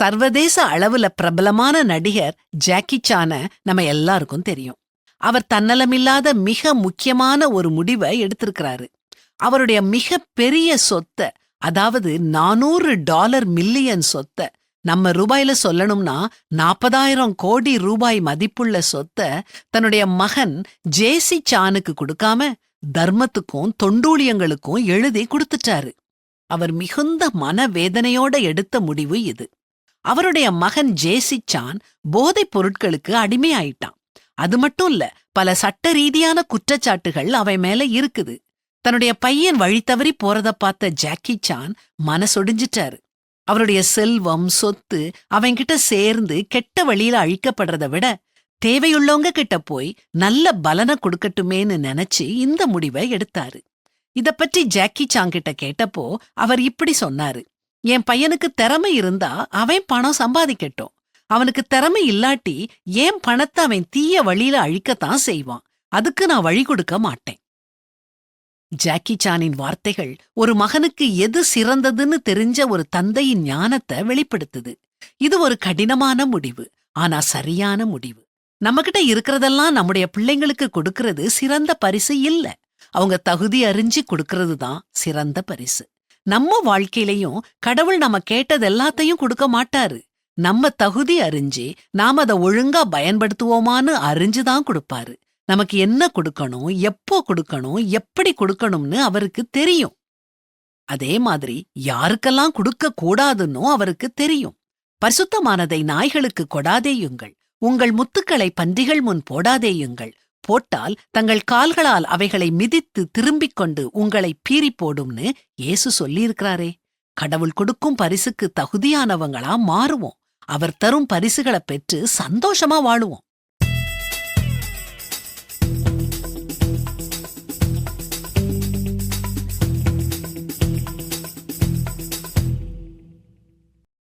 சர்வதேச அளவுல பிரபலமான நடிகர் ஜாக்கி சான நம்ம எல்லாருக்கும் தெரியும். அவர் தன்னலமில்லாத மிக முக்கியமான ஒரு முடிவை எடுத்திருக்கிறாரு. அவருடைய மிக பெரிய சொத்தை அதாவது நானூறு டாலர் மில்லியன் சொத்தை நம்ம ரூபாயில சொல்லணும்னா நாற்பதாயிரம் கோடி ரூபாய் மதிப்புள்ள சொத்தை தன்னுடைய மகன் ஜேசி சானுக்கு கொடுக்காம தர்மத்துக்கும் தொண்டூழியங்களுக்கும் எழுதி கொடுத்துட்டாரு. அவர் மிகுந்த மனவேதனையோட எடுத்த முடிவு இது. அவருடைய மகன் ஜேசி சான் போதைப் பொருட்களுக்கு அடிமையாயிட்டான். அது மட்டும் இல்ல பல சட்ட ரீதியான குற்றச்சாட்டுகள் அவன் மேல இருக்குது. தன்னுடைய பையன் வழி தவறி போறத பார்த்த ஜாக்கி சான் மனசொடிஞ்சிட்டாரு. அவருடைய செல்வம் சொத்து அவன்கிட்ட சேர்ந்து கெட்ட வழியில அழிக்கப்படுறத விட தேவையுள்ளவங்க கிட்ட போய் நல்ல பலனை கொடுக்கட்டுமேன்னு நினைச்சு இந்த முடிவை எடுத்தாரு. இத பற்றி ஜாக்கி சாங் கிட்ட கேட்டப்போ அவர் இப்படி சொன்னாரு. என் பையனுக்கு திறமை இருந்தா அவன் பணம் சம்பாதிக்கட்டும். அவனுக்கு திறமை இல்லாட்டி ஏன் பணத்தை அவன் தீய வழியில அழிக்கத்தான் செய்வான்? அதுக்கு நான் வழி கொடுக்க மாட்டேன். ஜாக்கி சானின் வார்த்தைகள் ஒரு மகனுக்கு எது சிறந்ததுன்னு தெரிஞ்ச ஒரு தந்தையின் ஞானத்தை வெளிப்படுத்துது. இது ஒரு கடினமான முடிவு ஆனா சரியான முடிவு. நம்மகிட்ட இருக்கிறதெல்லாம் நம்முடைய பிள்ளைங்களுக்கு கொடுக்கறது சிறந்த பரிசு இல்ல. அவங்க தகுதி அறிஞ்சு கொடுக்கறது தான் சிறந்த பரிசு. நம்ம வாழ்க்கையிலையும் கடவுள் நம்ம கேட்டது எல்லாத்தையும் கொடுக்க மாட்டாரு. நம்ம தகுதி அறிஞ்சு நாம அதை ஒழுங்கா பயன்படுத்துவோமான்னு அறிஞ்சுதான் கொடுப்பாரு. நமக்கு என்ன கொடுக்கணும் எப்போ கொடுக்கணும் எப்படி கொடுக்கணும்னு அவருக்கு தெரியும். அதே மாதிரி யாருக்கெல்லாம் கொடுக்க கூடாதுன்னும் அவருக்கு தெரியும். பரிசுத்தமானதை நாய்களுக்கு கொடாதேயுங்கள் உங்கள் முத்துக்களை பன்றிகள் முன் போடாதேயுங்கள் போட்டால் தங்கள் கால்களால் அவைகளை மிதித்து திரும்பிக் கொண்டு உங்களை பீறி போடும்னு இயேசு சொல்லியிருக்கிறாரே. கடவுள் கொடுக்கும் பரிசுக்கு தகுதியானவங்களா மாறுவோம். அவர் தரும் பரிசுகளை பெற்று சந்தோஷமா வாழுவோம்.